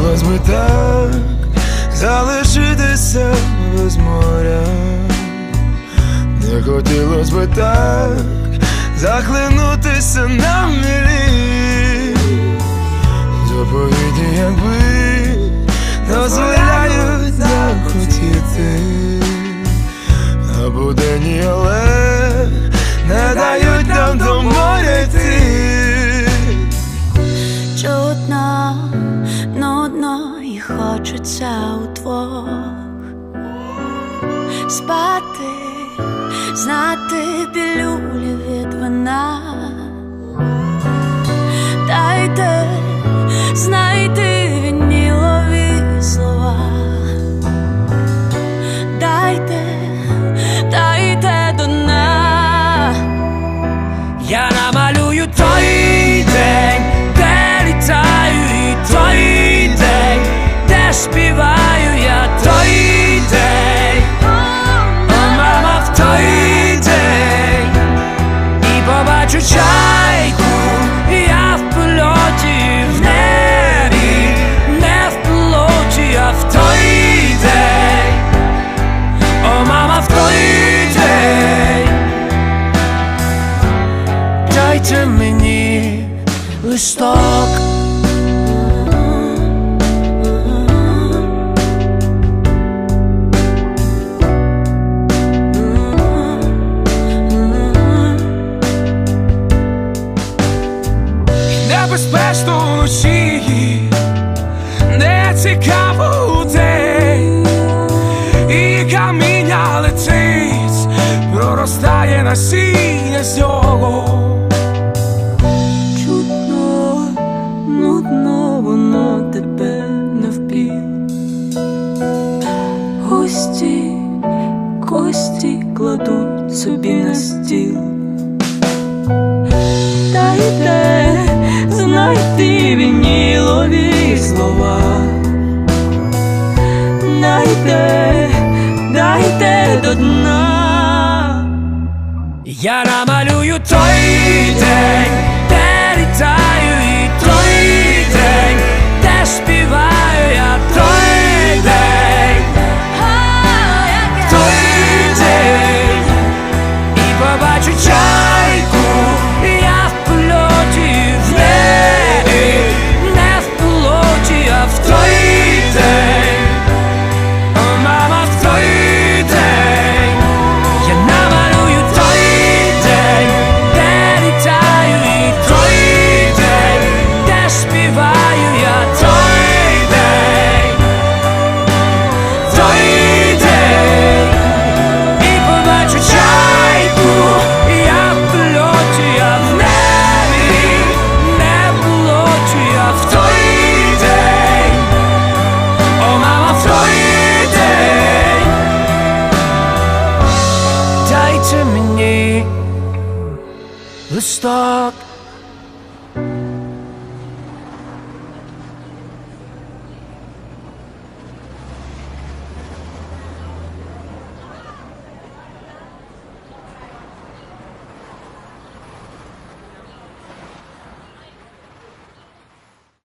би так залишитися без моря, не хотілось би так захлинутися на мілі, хочеться удвох спати, знати білюлі від вина. Дайте мені листок. Небезпечно вночі, не цікаво у день, і каміння летить, проростає насіння з нього. Кості кладуть собі на стіл. Дайте знайти вінілові слова. Дайте, дайте до дна. Я намалюю той день, to me. Let's talk.